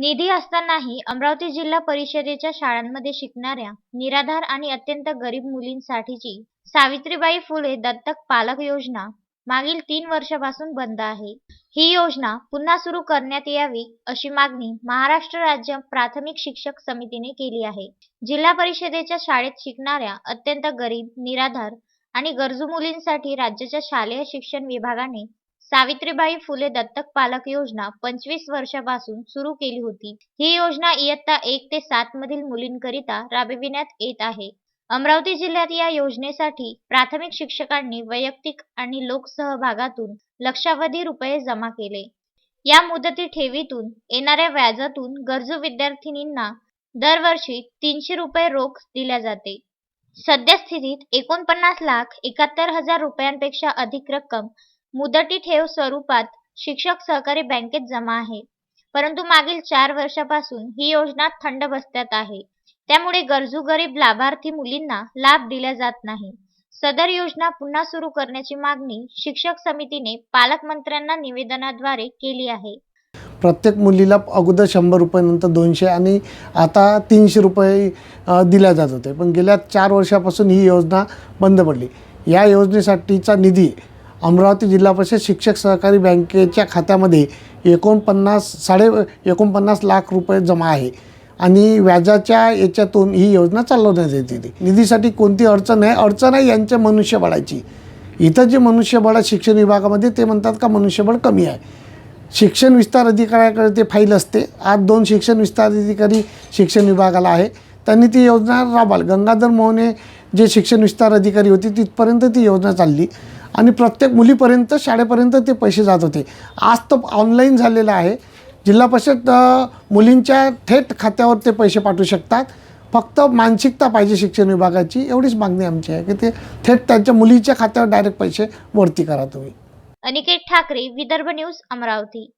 निधी असतानाही अमरावती जिल्हा परिषदेच्या शाळांमध्ये शिकणाऱ्या निराधार आणि अत्यंत गरीब मुलींसाठीची सावित्रीबाई फुले दत्तक पालक योजना मागील तीन वर्षापासून बंद आहे. ही योजना पुन्हा सुरू करण्यात यावी अशी मागणी महाराष्ट्र राज्य प्राथमिक शिक्षक समितीने केली आहे. जिल्हा परिषदेच्या शाळेत शिकणाऱ्या अत्यंत गरीब निराधार आणि गरजू मुलींसाठी राज्याच्या शालेय शिक्षण विभागाने सावित्रीबाई फुले दत्तक पालक योजना पंचवीस वर्षापासून सुरू केली होती. ही योजना इयत्ता एक ते सात मधील मुलींकरिता राबविण्यात येत आहे. अमरावती जिल्ह्यात या योजनेसाठी प्राथमिक शिक्षकांनी वैयक्तिक आणि लोकसहभागातून लक्षावधी रुपये जमा केले. या मुदती ठेवीतून येणाऱ्या व्याजातून गरजू विद्यार्थिनींना दरवर्षी तीनशे रुपये रोख दिल्या जाते. सद्यस्थितीत एकोणपन्नास लाख एकाहत्तर हजार रुपयांपेक्षा अधिक रक्कम मुदती ठेव स्वरूपात शिक्षक सहकारी बँकेत जमा आहे. परंतु मागील चार वर्षापासून ही योजना थंड बसत्यात आहे. त्यामुळे गरजू गरीब लाभार्थी मुलींना लाभ दिला जात नाही. सदर योजना पुन्हा सुरू करण्याची मागणी शिक्षक समितीने पालकमंत्र्यांना निवेदनाद्वारे केली आहे. प्रत्येक मुलीला अगोदर शंभर रुपये नंतर दोनशे आणि आता तीनशे रुपये दिल्या जात होते. पण गेल्या चार वर्षापासून ही योजना बंद पडली. या योजनेसाठीचा निधी अमरावती जिल्हा परिषद शिक्षक सहकारी बँकेच्या खात्यामध्ये एकोणपन्नास साडे एकोणपन्नास लाख रुपये जमा आहे. आणि व्याजाच्या याच्यातून ही योजना चालवण्यात येते ती. निधीसाठी कोणती अडचण आहे अडचण आहे यांच्या मनुष्यबळाची. इथं जे मनुष्यबळ आहे शिक्षण विभागामध्ये ते म्हणतात का मनुष्यबळ कमी आहे. शिक्षण विस्तार अधिकाऱ्याकडे ते फाईल असते. आज दोन शिक्षण विस्तार अधिकारी शिक्षण विभागाला आहे. त्यांनी ती योजना राबाल गंगाधर मोहने जे शिक्षण विस्तार अधिकारी होते तिथपर्यंत ती योजना चालली. आणि प्रत्येक मुलीपर्यंत शाळेपर्यंत ते पैसे जात होते. आज तर ऑनलाईन झालेलं आहे. जिल्हा परिषद मुलींच्या थेट खात्यावर ते पैसे पाठवू शकतात. फक्त मानसिकता पाहिजे शिक्षण विभागाची एवढीच मागणी आमची आहे की ते थेट त्यांच्या मुलीच्या खात्यावर डायरेक्ट पैसे वरती करा तुम्ही. अनिकेत ठाकरे विदर्भ न्यूज अमरावती.